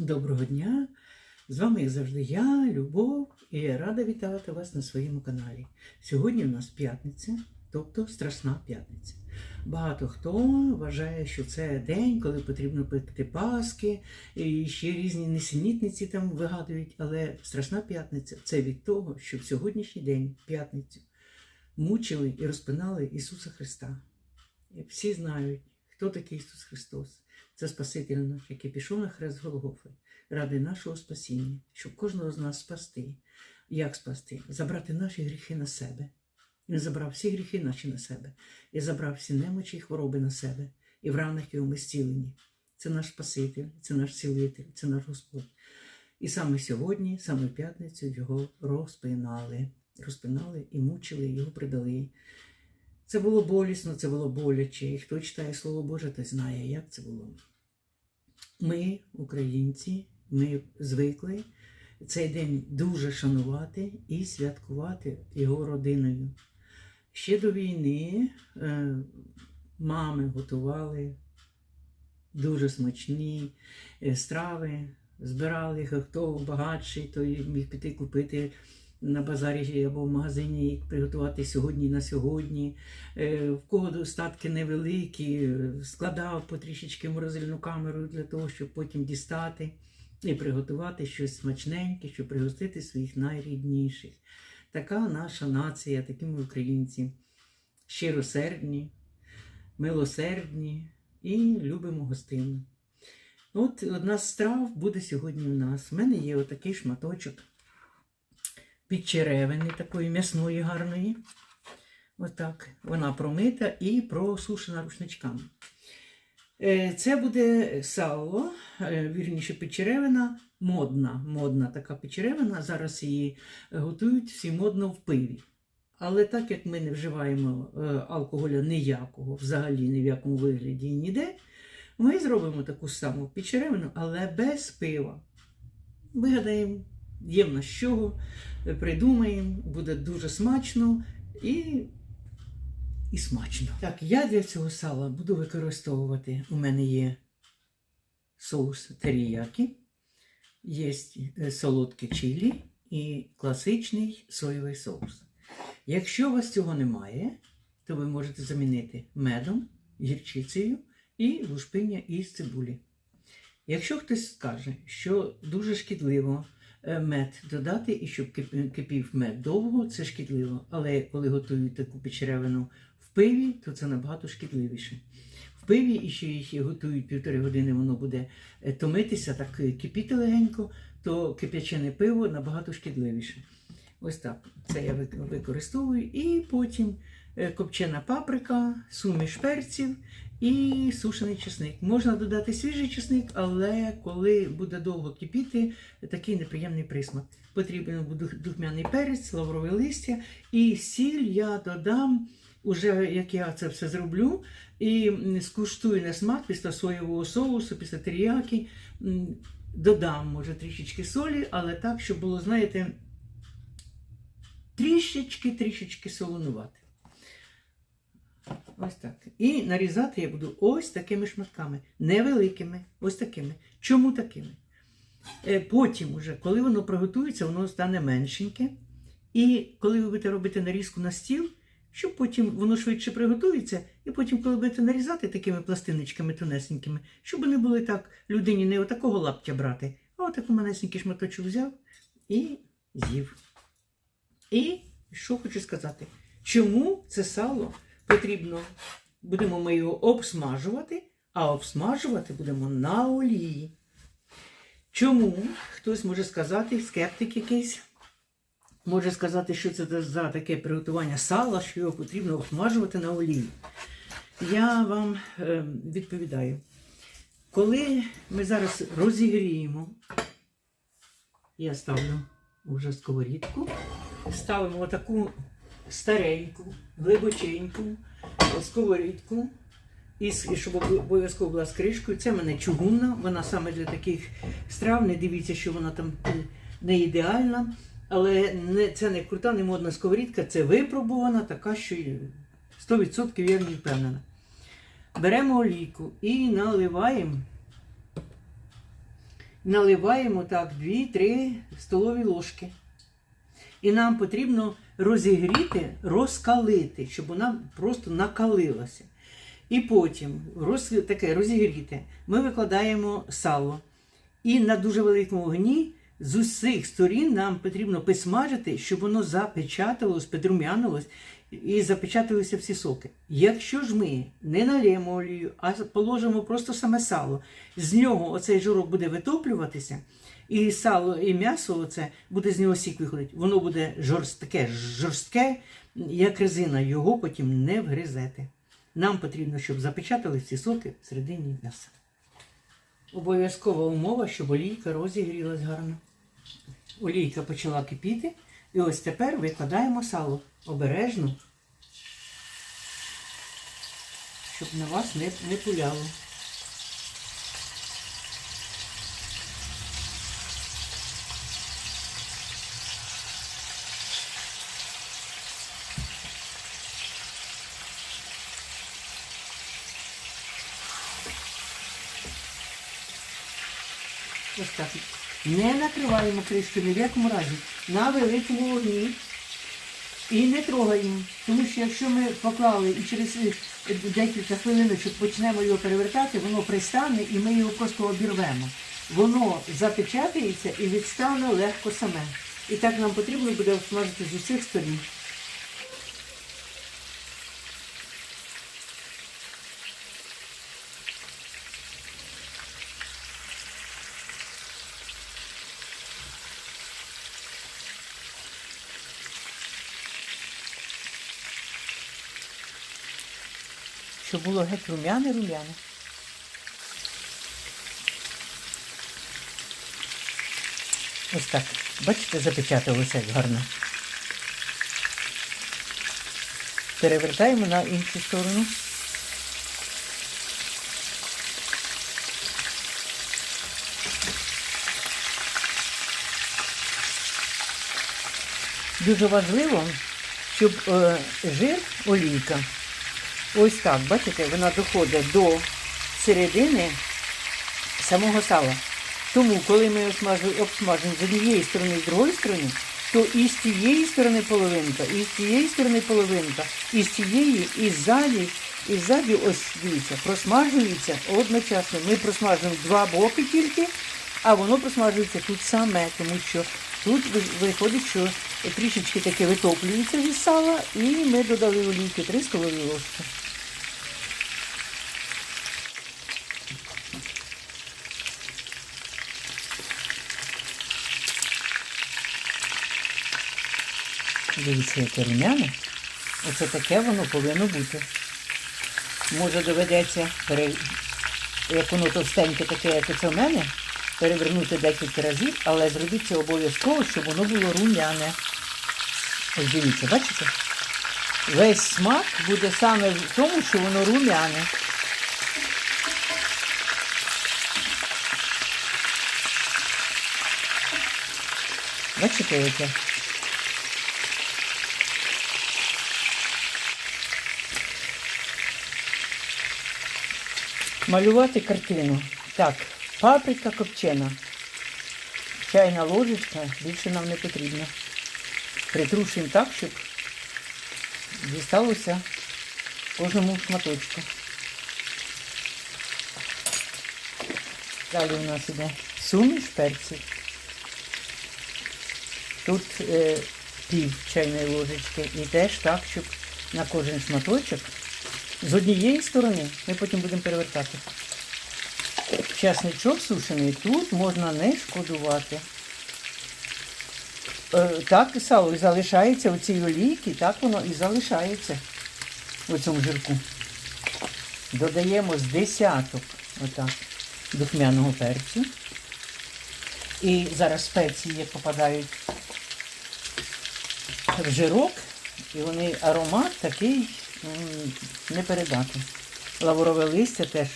Доброго дня! З вами, як завжди, я, Любов, і я рада вітати вас на своєму каналі. Сьогодні у нас п'ятниця, тобто Страсна п'ятниця. Багато хто вважає, що це день, коли потрібно пити паски, і ще різні несенітниці там вигадують. Але Страсна п'ятниця це від того, що в сьогоднішній день, п'ятницю, мучили і розпинали Ісуса Христа. Всі знають, хто такий Ісус Христос. Це Спаситель наш, який пішов на хрест Голгофи ради нашого спасіння, щоб кожного з нас спасти. Як спасти? Забрати наші гріхи на себе. Він забрав всі гріхи наші на себе, і забрав всі немочі і хвороби на себе, і в ранах його ми зцілені. Це наш Спаситель, це наш цілитель, це наш Господь. І саме сьогодні, саме в п'ятницю, його розпинали, розпинали і мучили, його придали. Це було болісно, це було боляче. І хто читає Слово Боже, той знає, як це було. Ми, українці, ми звикли цей день дуже шанувати і святкувати його родиною. Ще до війни е, мами готували дуже смачні е, страви, збирали хто багатший, той міг піти купити на базарі або в магазині і приготувати сьогодні на сьогодні. Е, В кого достатки невеликі, складав потрішечки морозильну камеру для того, щоб потім дістати і приготувати щось смачненьке, щоб пригостити своїх найрідніших. Така наша нація, такі ми українці, щиросердні, милосердні і любимо гостину. От одна з страв буде сьогодні у нас. У мене є отакий шматочок підчеревини такої м'ясної гарної. Отак. Вона промита і просушена рушничками. Е, Це буде сало, е, вірніше печеревина, модна, модна така печеревина. Зараз її готують всі модно в пиві. Але так як ми не вживаємо е, алкоголя ніякого, взагалі ні в якому вигляді і ніде, ми зробимо таку саму печеревину, але без пива. Вигадаємо, є в нас чого, придумаємо, буде дуже смачно і і смачно. Так, я для цього сала буду використовувати. У мене є соус теріякі, є е, солодке чилі і класичний соєвий соус. Якщо у вас цього немає, то ви можете замінити медом, гірчицею і лушпиння із цибулі. Якщо хтось скаже, що дуже шкідливо мед додати і щоб кипів мед довго, це шкідливо. Але коли готують таку печеревину в пиві, то це набагато шкідливіше. В пиві і ще їх готують півтори години, воно буде е, томитися, так е, кипіти легенько, то кип'ячене пиво набагато шкідливіше. Ось так. Це я використовую. І потім е, копчена паприка, суміш перців і сушений чесник. Можна додати свіжий чесник, але коли буде довго кипіти, такий неприємний присмак. Потрібен буде духмяний перець, лаврове листя і сіль я додам. Уже як я це все зроблю, і скуштую на смак після соєвого соусу, після теріяки, додам, може, трішечки солі, але так, щоб було, знаєте, трішечки-трішечки солонувати. Ось так. І нарізати я буду ось такими шматками. Невеликими, ось такими. Чому такими? Е, Потім, уже, коли воно приготується, воно стане меншеньке. І коли ви будете робити нарізку на стіл, щоб потім воно швидше приготується, і потім, коли будете нарізати такими пластиночками тонесенькими, щоб вони були так людині не отакого лаптя брати, а отаку манесенький шматочок взяв і з'їв. І що хочу сказати, чому це сало потрібно, будемо ми його обсмажувати, а обсмажувати будемо на олії. Чому? Хтось може сказати, скептик якийсь, може сказати, що це за таке приготування сала, що його потрібно обсмажувати на олії. Я вам е, відповідаю. Коли ми зараз розігріємо, я ставлю вже сковорідку, ставимо таку стареньку, глибоченьку сковорідку, і, щоб обов'язково була з кришкою. Це в мене чугунна, вона саме для таких страв. Не дивіться, що вона там не ідеальна. Але не, це не крута, не модна сковорідка, це випробувана, така, що 100% я ній впевнена. Беремо олійку і наливаємо наливаємо так 2-3 столові ложки. І нам потрібно розігріти, розкалити, щоб вона просто накалилася. І потім роз, таке розігріте, ми викладаємо сало. І на дуже великому вогні з усіх сторін нам потрібно підсмажити, щоб воно запечаталось, підрумянилось і запечаталися всі соки. Якщо ж ми не налємо олію, а положимо просто саме сало, з нього оцей жирок буде витоплюватися, і сало, і м'ясо оце буде з нього сік виходить. Воно буде жорстке, жорстке, як резина, його потім не вгризете. Нам потрібно, щоб запечатали ці соки всередині м'яса. Обов'язкова умова, щоб олійка розігрілась гарно. Олійка почала кипіти. І ось тепер викладаємо сало обережно, щоб на вас не, не пуляло. Ось так. Не накриваємо кришкою ні в якому разі на великому вогні. І не трогаємо. Тому що якщо ми поклали і через е, декілька хвилиночок почнемо його перевертати, воно пристане і ми його просто обірвемо. Воно запечатається і відстане легко саме. І так нам потрібно буде обсмажити з усіх сторін. Щоб було геть рум'яне, рум'яне. Ось так. Бачите, запечаталося як гарно. Перевертаємо на іншу сторону. Дуже важливо, щоб е, жир, олійка, ось так, бачите, вона доходить до середини самого сала. Тому, коли ми обсмажимо з однієї сторони, з другої сторони, то і з цієї сторони половинка, і з цієї сторони половинка, і з цієї, і ззаді, і ззаді, ось дивіться, просмажується одночасно. Ми просмажуємо два боки тільки, а воно просмажується тут саме, тому що тут виходить, що трішечки таке витоплюється зі сала, і ми додали олійки 3 столові ложки. Дивіться, яке рум'яне. Оце таке воно повинно бути. Може доведеться, пере... як воно товстеньке таке, як оце в мене, перевернути декілька разів, але зробіть обов'язково, щоб воно було рум'яне. Ось дивіться, бачите? Весь смак буде саме в тому, що воно рум'яне. Бачите, яке? Малювати картину. Так, паприка копчена. Чайна ложечка, більше нам не потрібно. Притрушуємо так, щоб дісталося кожному шматочку. Далі у нас іде суміш перців. Тут е, пів чайної ложечки і теж так, щоб на кожен шматочок з однієї сторони ми потім будемо перевертати. Часничок сушений тут можна не шкодувати. Е, так сало і залишається у цій олійці, так воно і залишається у цьому жирку. Додаємо з десяток отак, духмяного перцю. І зараз спеції попадають в жирок, і вони аромат такий не передати. Лаврове листя теж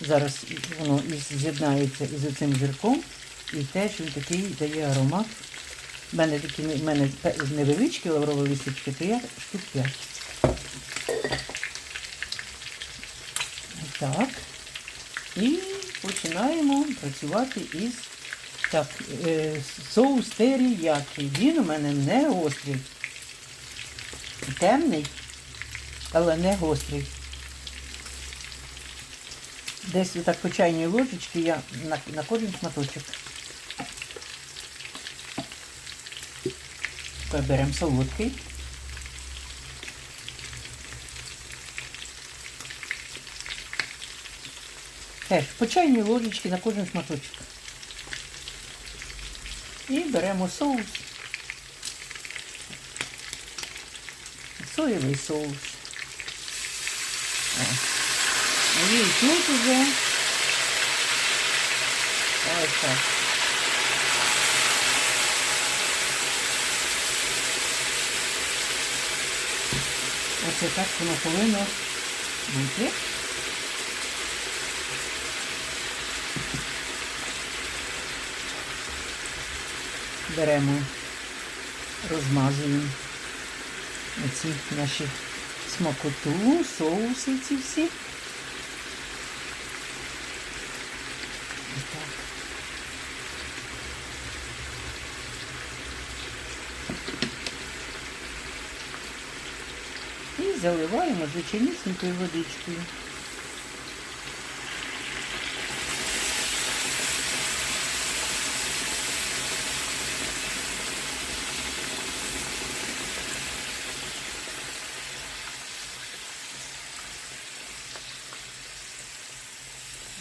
зараз воно з'єднається із цим жирком, і теж він такий дає аромат. У мене такі в мене невеличкі лаврові листячки, то я штук 5. Так. І починаємо працювати із Так, е, соус теріякі. Він у мене не гострий. Темний, але не гострий. Десь отак по чайній ложечці я на, на кожен шматочок. Тепер беремо солодкий. Теж по чайній ложечці на кожен шматочок. І беремо соус. Соєвий соус. І тут уже ось так. Оце так воно повинно бути. Беремо, розмазуємо оці наші смакоту, соуси ці всі. Заливаємо звичайнісінькою водичкою.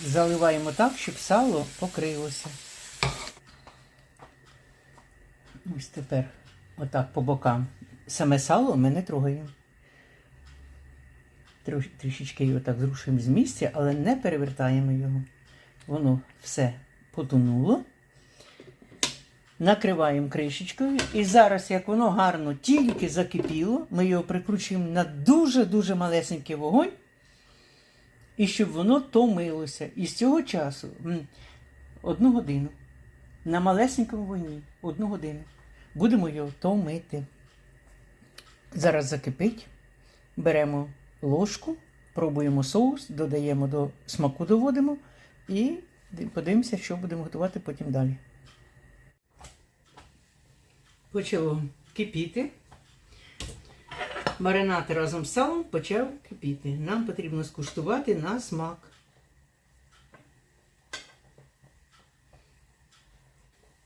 Заливаємо так, щоб сало покрилося. Ось тепер отак по бокам. Саме сало ми не трогаємо. Трішечки його так зрушуємо з місця, але не перевертаємо його. Воно все потонуло. Накриваємо кришечкою. І зараз, як воно гарно тільки закипіло, ми його прикручуємо на дуже-дуже малесенький вогонь. І щоб воно томилося. І з цього часу одну годину на малесенькому вогні, одну годину, будемо його томити. Зараз закипить, беремо ложку, пробуємо соус, додаємо до смаку, доводимо і подивимося, що будемо готувати потім далі. Почало кипіти. Маринад разом з салом почав кипіти. Нам потрібно скуштувати на смак.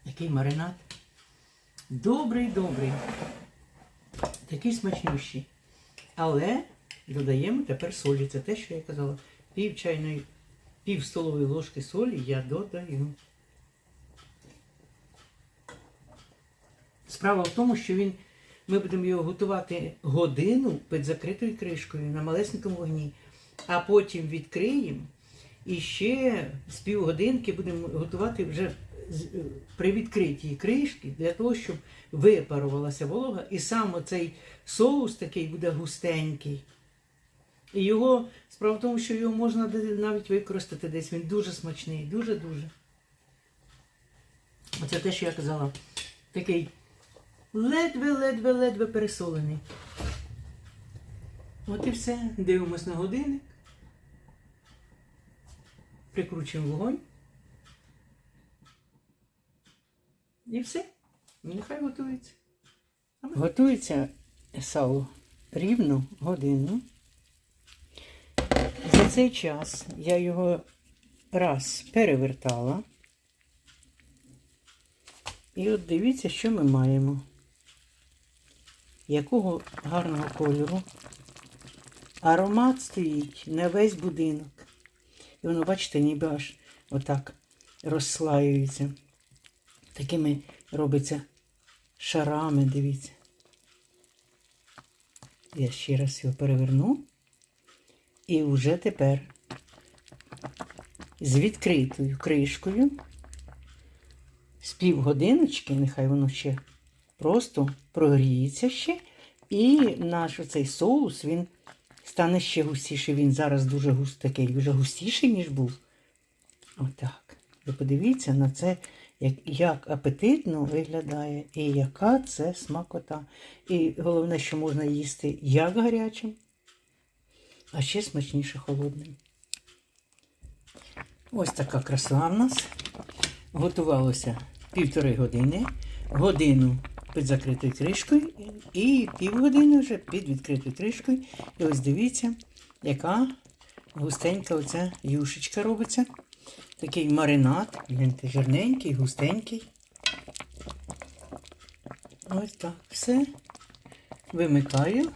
Який маринад? Добрий, добрий. Такий смачнющий. Але додаємо тепер солі. Це те, що я казала. Пів чайної, пів столової ложки солі я додаю. Справа в тому, що він, ми будемо його готувати годину під закритою кришкою на малесенькому вогні, а потім відкриємо і ще з півгодинки будемо готувати вже е, при відкритій кришки для того, щоб випарувалася волога, і сам оцей соус такий буде густенький. І його, справа в тому, що його можна навіть використати десь. Він дуже смачний, дуже-дуже. Оце те, що я казала. Такий ледве-ледве-ледве пересолений. От і все. Дивимось на годинник. Прикручуємо вогонь. І все. Нехай готується. Готується сало рівно годину. Цей час я його раз перевертала. І от дивіться, що ми маємо. Якого гарного кольору. Аромат стоїть на весь будинок. І воно, бачите, ніби аж отак розслаюється. Такими робиться шарами, дивіться. Я ще раз його переверну. І вже тепер з відкритою кришкою з півгодиночки, нехай воно ще просто прогріється ще. І наш оцей соус, він стане ще густіший. Він зараз дуже густ, такий, вже густіший, ніж був. Отак. Ви подивіться на це, як, як апетитно виглядає і яка це смакота. І головне, що можна їсти як гарячим, а ще смачніше холодним. Ось така краса в нас. Готувалося півтори години, годину під закритою кришкою і півгодини вже під відкритою кришкою. І ось дивіться, яка густенька оця юшечка робиться. Такий маринад, гляньте, жирненький, густенький. Ось так. Все. Вимикаю.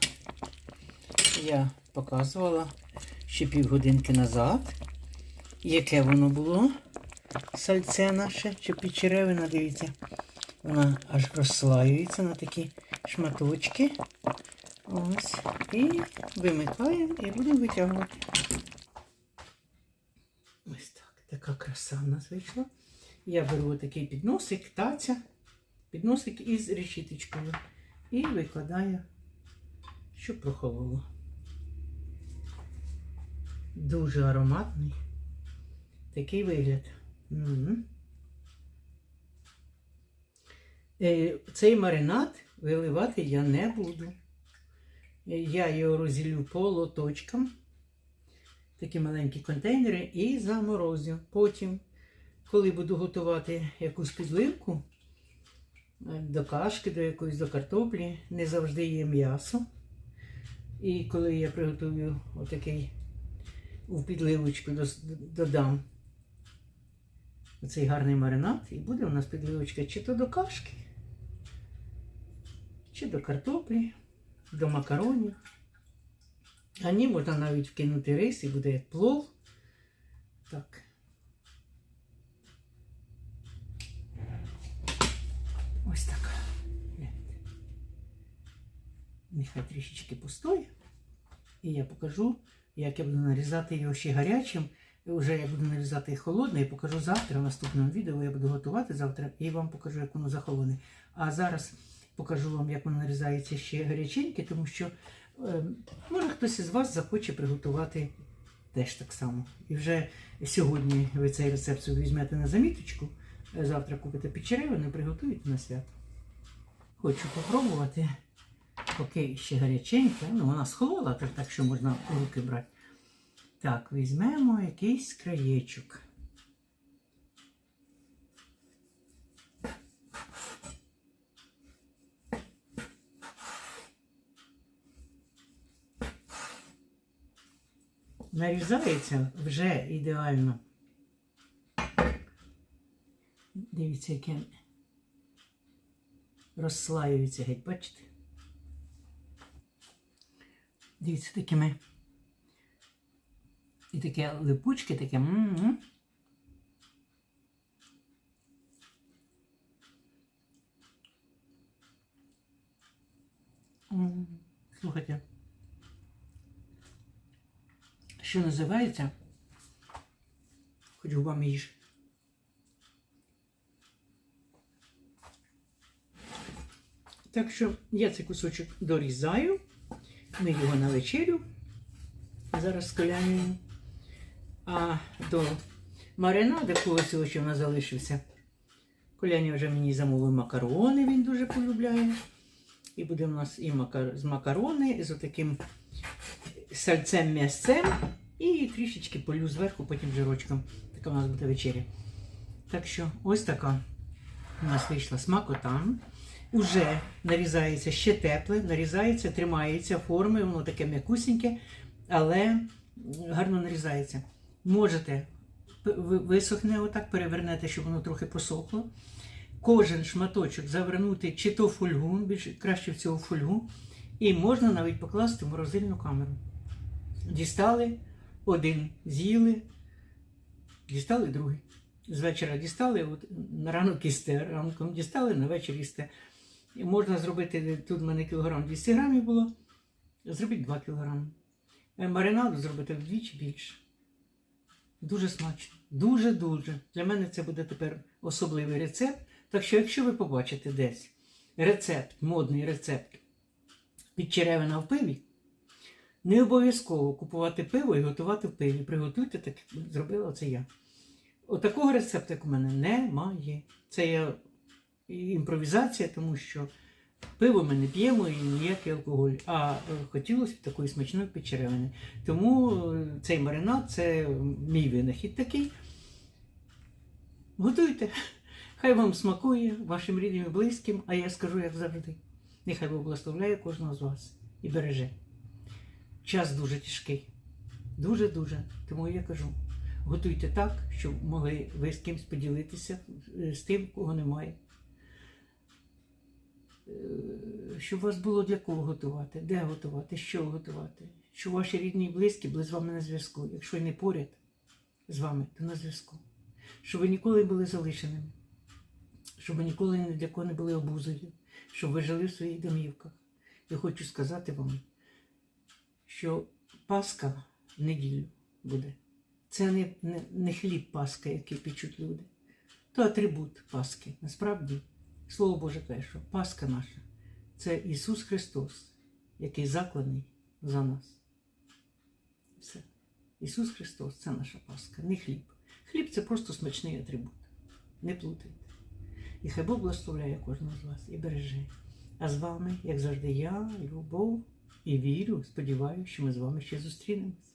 Я показувала ще півгодинки назад, яке воно було. Сальце наше, чи підчеревина, дивіться. Вона аж розслаюється на такі шматочки. Ось. І вимикаємо і будемо витягувати. Ось так. Така краса в нас вийшла. Я беру такий підносик, таця, підносик із решіточкою. І викладаю, щоб прохололо. Дуже ароматний. Такий вигляд. Мгм. Е, Цей маринад виливати я не буду. Е, Я його розділю по лоточкам, такі маленькі контейнери, і заморозю. Потім, коли буду готувати якусь підливку е, до кашки, до якоїсь до картоплі, не завжди є м'ясо. І коли я приготую отакий у підливочку додам цей гарний маринад, і буде у нас підливочка чи то до кашки, чи до картоплі, до макаронів. А ні, можна навіть вкинути рис і буде як плов. Так. Ось так. Нехай трішечки постоє. І я покажу, як я буду нарізати його ще гарячим. Вже я буду нарізати холодне і покажу завтра в наступному відео. Я буду готувати завтра і вам покажу, як воно захолоне. А зараз покажу вам, як воно нарізається ще гаряченьке, тому що е, може хтось із вас захоче приготувати теж так само. І вже сьогодні ви цей рецепт візьмете на заміточку. е, Завтра купите підчеревину і приготуєте на свято. Хочу попробувати, поки ще гаряченьке. Ну, вона схолола, так що можна в руки брати. Так, візьмемо якийсь краєчок. Нарізається вже ідеально. Дивіться, яке розслаюється геть, бачите? Дивіться, такими. І таке липучке, таке. м-м. М, Слухайте. Що називається? Хоч губами їж. Так що я цей кусочок дорізаю. Ми його на вечерю. Зараз скаляємо. А до маринаду, когось ось що в нас залишився. Коляня вже мені замовив макарони, він дуже полюбляє. І буде у нас і макар... з макарони, з отаким сальцем м'ясцем і трішечки полю зверху, потім жирочком. Така у нас буде вечеря. Так що ось така у нас вийшла смакота. Уже нарізається ще тепле, нарізається, тримається форми, воно таке м'якусіньке, але гарно нарізається. Можете висохне отак, перевернете, щоб воно трохи посохло. Кожен шматочок завернути чи то фольгу, більше краще в фольгу, і можна навіть покласти в морозильну камеру. Дістали один, з'їли, дістали другий. З вечора дістали, от, на ранок їсте, ранком дістали, на вечір їсте. Можна зробити, тут в мене кілограм 200 грамів було, зробіть 2 кілограми. Е, Маринаду зробити вдвічі більше. Дуже смачно. Дуже-дуже. Для мене це буде тепер особливий рецепт. Так що, якщо ви побачите десь рецепт, модний рецепт підчеревина в пиві, не обов'язково купувати пиво і готувати в пиві. Приготуйте так, як зробила це я. Отакого рецепту, як у мене, немає. Це я імпровізація, тому що пиво ми не п'ємо і ніякий алкоголь. А е, хотілося б такої смачної підчеревини. Тому е, цей маринад це мій винахід такий. Готуйте. Хай вам смакує, вашим рідним і близьким, а я скажу, як завжди. Нехай благословляє кожного з вас і береже. Час дуже тяжкий. Дуже-дуже. Тому я кажу, готуйте так, щоб могли ви з кимось поділитися е, з тим, кого немає. Е, Щоб вас було для кого готувати, де готувати, що готувати. Щоб ваші рідні і близькі були з вами на зв'язку. Якщо не поряд з вами, то на зв'язку. Щоб ви ніколи були залишеними. Щоб ви ніколи ні для кого не були обузою. Щоб ви жили в своїх домівках. Я хочу сказати вам, що Пасха в неділю буде. Це не, не, не хліб Пасха, який печуть люди. То атрибут Пасхи. Насправді, Слово Боже каже, що Пасха наша це Ісус Христос, який закладений за нас. Все. Ісус Христос це наша Пасха, не хліб. Хліб це просто смачний атрибут. Не плутайте. І хай Бог благословляє кожного з вас і береже. А з вами, як завжди, я, Любов, і вірю, сподіваюся, що ми з вами ще зустрінемось.